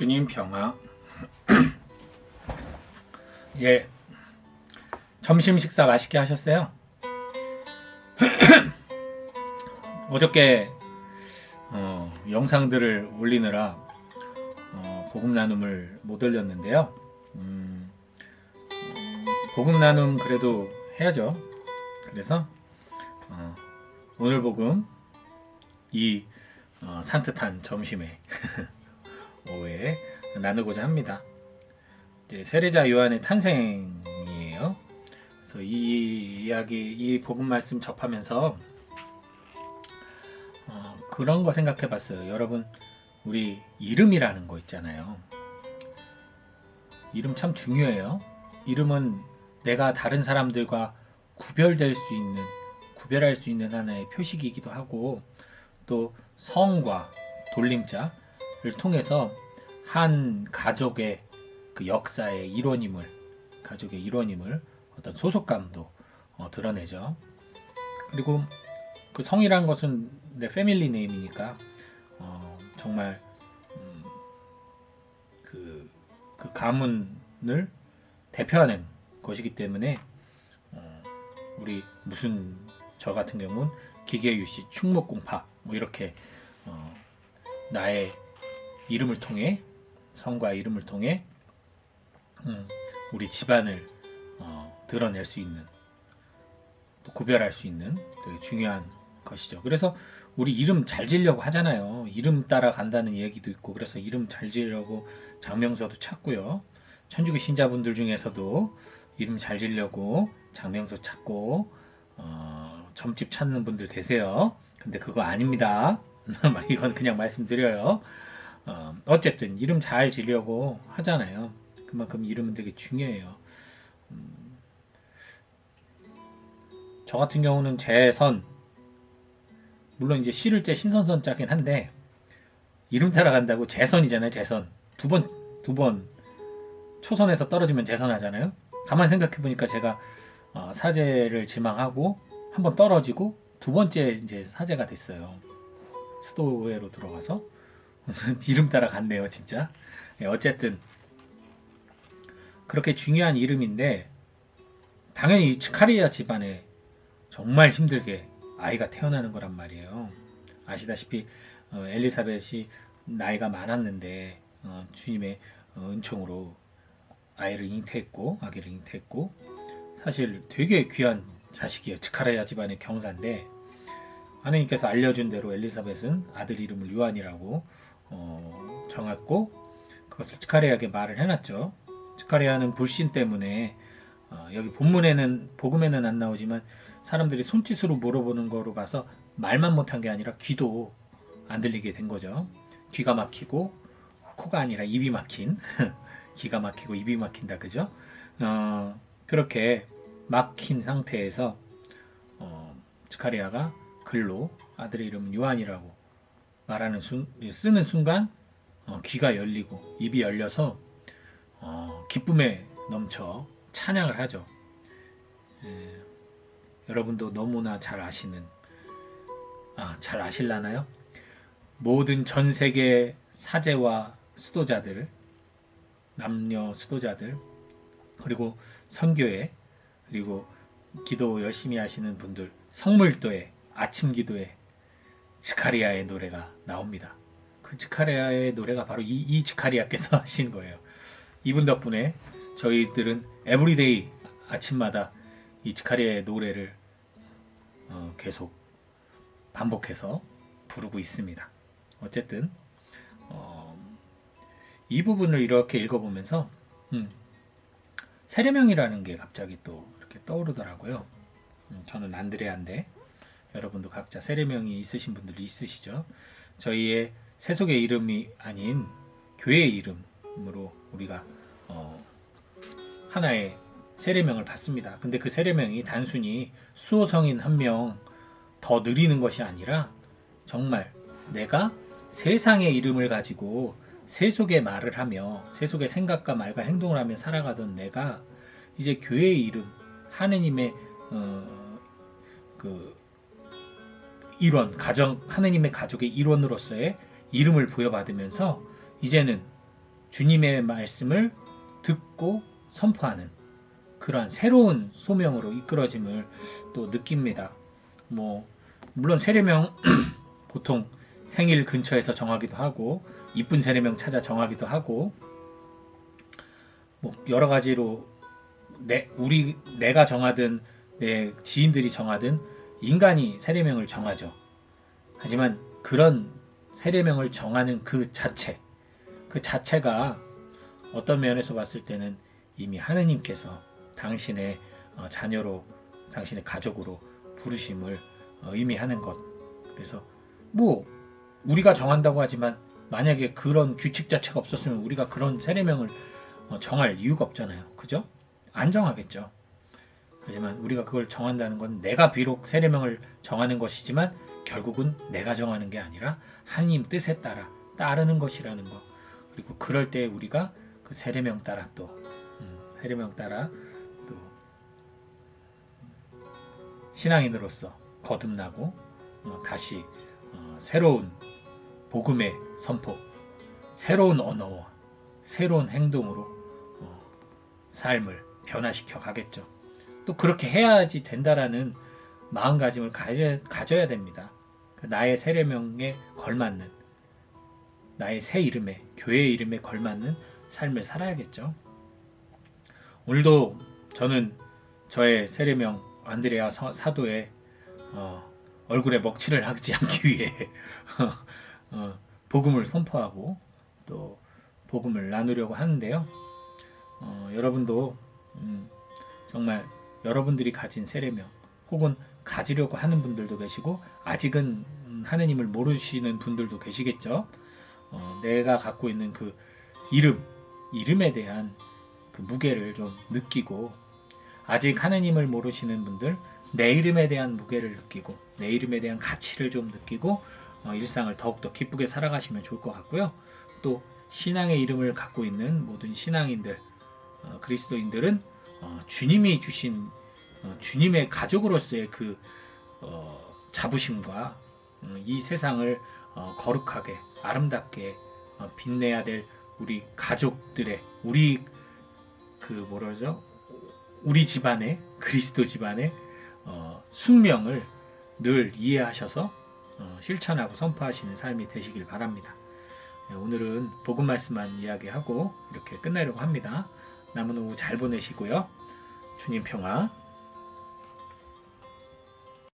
주님 평화. 예. 점심 식사 맛있게 하셨어요? 어저께 어, 영상들을 올리느라 어, 복음 나눔을 못 올렸는데요. 음, 음, 복음 나눔 그래도 해야죠. 그래서 어, 오늘 복음 이 어, 산뜻한 점심에 오후에 나누고자 합니다. 이제 세례자 요한의 탄생이에요. 그래서 이 이야기, 이 복음 말씀 접하면서 어, 그런 거 생각해 봤어요. 여러분, 우리 이름이라는 거 있잖아요. 이름 참 중요해요. 이름은 내가 다른 사람들과 구별될 수 있는, 구별할 수 있는 하나의 표식이기도 하고, 또 성과 돌림자를 통해서 한 가족의 그 역사의 일원임을, 가족의 일원임을 어떤 소속감도 어, 드러내죠. 그리고 그 성이라는 것은 내 패밀리 네임이니까 어, 정말 음, 그, 그 가문을 대표하는 것이기 때문에 어, 우리 무슨 저 같은 경우는 기계유씨 충목공파 뭐 이렇게 어, 나의 이름을 통해 성과 이름을 통해 음, 우리 집안을 어, 드러낼 수 있는 또 구별할 수 있는 되게 중요한 것이죠. 그래서 우리 이름 잘 지려고 하잖아요. 이름 따라 간다는 얘기도 있고 그래서 이름 잘 지려고 장명서도 찾고요. 천주교 신자분들 중에서도 이름 잘 지려고 장명서 찾고 어, 점집 찾는 분들 계세요. 근데 그거 아닙니다. 이건 그냥 말씀드려요. 어, 어쨌든 이름 잘 지려고 하잖아요. 그만큼 이름은 되게 중요해요. 음, 저 같은 경우는 재선 물론 이제 시를 째 신선선 짜긴 한데 이름 따라 간다고 재선이잖아요. 재선 두 번 두 번 초선에서 떨어지면 재선하잖아요. 가만 생각해 보니까 제가 어, 사제를 지망하고 한 번 떨어지고 두 번째 이제 사제가 됐어요. 수도회로 들어가서 이름 따라 갔네요, 진짜. 예, 어쨌든 그렇게 중요한 이름인데 당연히 츠카리아 집안에 정말 힘들게 아이가 태어나는 거란 말이에요. 아시다시피 어, 엘리사벳이 나이가 많았는데 어, 주님의 어, 은총으로 아이를 잉태했고 아기를 잉태했고 사실 되게 귀한 자식이에요. 츠카리아 집안의 경사인데 하나님께서 알려준 대로 엘리사벳은 아들 이름을 요한이라고 어, 정했고 그것을 츠카리아에게 말을 해놨죠. 츠카리아는 불신 때문에 어, 여기 본문에는 복음에는 안 나오지만 사람들이 손짓으로 물어보는 거로 봐서 말만 못한 게 아니라 귀도 안 들리게 된 거죠. 귀가 막히고 코가 아니라 입이 막힌 귀가 막히고 입이 막힌다 그죠? 어, 그렇게 막힌 상태에서 어, 츠카리아가 글로 아들의 이름은 요한이라고 말하는 순, 쓰는 순간 어, 귀가 열리고 입이 열려서 어, 기쁨에 넘쳐 찬양을 하죠. 예, 여러분도 너무나 잘 아시는 아, 잘 아실라나요? 모든 전 세계 사제와 수도자들 남녀 수도자들 그리고 선교회 그리고 기도 열심히 하시는 분들 성물도에 아침 기도에 츠카리아의 노래가 나옵니다. 그 츠카리아의 노래가 바로 이, 이 츠카리아께서 하신 거예요. 이분 덕분에 저희들은 에브리데이 아침마다 이 츠카리아의 노래를 어, 계속 반복해서 부르고 있습니다. 어쨌든 어, 이 부분을 이렇게 읽어보면서 음, 세례명이라는 게 갑자기 또 이렇게 떠오르더라고요. 음, 저는 안드레아인데 여러분도 각자 세례명이 있으신 분들이 있으시죠. 저희의 세속의 이름이 아닌 교회의 이름으로 우리가 어, 하나의 세례명을 받습니다. 근데 그 세례명이 단순히 수호 성인 한 명더 느리는 것이 아니라 정말 내가 세상의 이름을 가지고 세속의 말을 하며 세속의 생각과 말과 행동을 하며 살아가던 내가 이제 교회의 이름 하느님의 어, 그 일원 가정 하느님의 가족의 일원으로서의 이름을 부여받으면서 이제는 주님의 말씀을 듣고 선포하는 그러한 새로운 소명으로 이끌어짐을 또 느낍니다. 뭐 물론 세례명 보통 생일 근처에서 정하기도 하고 이쁜 세례명 찾아 정하기도 하고 뭐 여러 가지로 내 우리 내가 정하든 내 지인들이 정하든 인간이 세례명을 정하죠. 하지만 그런 세례명을 정하는 그 자체 그 자체가 어떤 면에서 봤을 때는 이미 하느님께서 당신의 어, 자녀로 당신의 가족으로 부르심을 어, 의미하는 것. 그래서 뭐 우리가 정한다고 하지만 만약에 그런 규칙 자체가 없었으면 우리가 그런 세례명을 어, 정할 이유가 없잖아요. 그죠? 안 정하겠죠. 하지만 우리가 그걸 정한다는 건 내가 비록 세례명을 정하는 것이지만 결국은 내가 정하는 게 아니라 하나님 뜻에 따라 따르는 것이라는 것. 그리고 그럴 때 우리가 그 세례명 따라 또 음, 세례명 따라 또 신앙인으로서 거듭나고 어, 다시 어, 새로운 복음의 선포, 새로운 언어와 새로운 행동으로 어, 삶을 변화시켜 가겠죠. 또 그렇게 해야지 된다라는 마음가짐을 가져, 가져야 됩니다. 그 나의 세례명에 걸맞는 나의 새 이름에 교회 이름에 걸맞는 삶을 살아야겠죠. 오늘도 저는 저의 세례명 안드레아 사도의 어, 얼굴에 먹칠을 하지 않기 위해 어, 복음을 선포하고 또 복음을 나누려고 하는데요. 어, 여러분도 음, 정말 여러분들이 가진 세례명 혹은 가지려고 하는 분들도 계시고 아직은 음, 하느님을 모르시는 분들도 계시겠죠. 어, 내가 갖고 있는 그 이름, 이름에 대한 그 무게를 좀 느끼고 아직 하느님을 모르시는 분들 내 이름에 대한 무게를 느끼고 내 이름에 대한 가치를 좀 느끼고 어, 일상을 더욱더 기쁘게 살아가시면 좋을 것 같고요. 또 신앙의 이름을 갖고 있는 모든 신앙인들, 어, 그리스도인들은 어, 주님이 주신 어, 주님의 가족으로서의 그 어, 자부심과 음, 이 세상을 어, 거룩하게 아름답게 어, 빛내야 될 우리 가족들의 우리 그 뭐라죠? 우리 집안의 그리스도 집안의 어, 숙명을 늘 이해하셔서 어, 실천하고 선포하시는 삶이 되시길 바랍니다. 네, 오늘은 복음 말씀만 이야기하고 이렇게 끝내려고 합니다. 남은 오후 잘 보내시고요. 주님 평화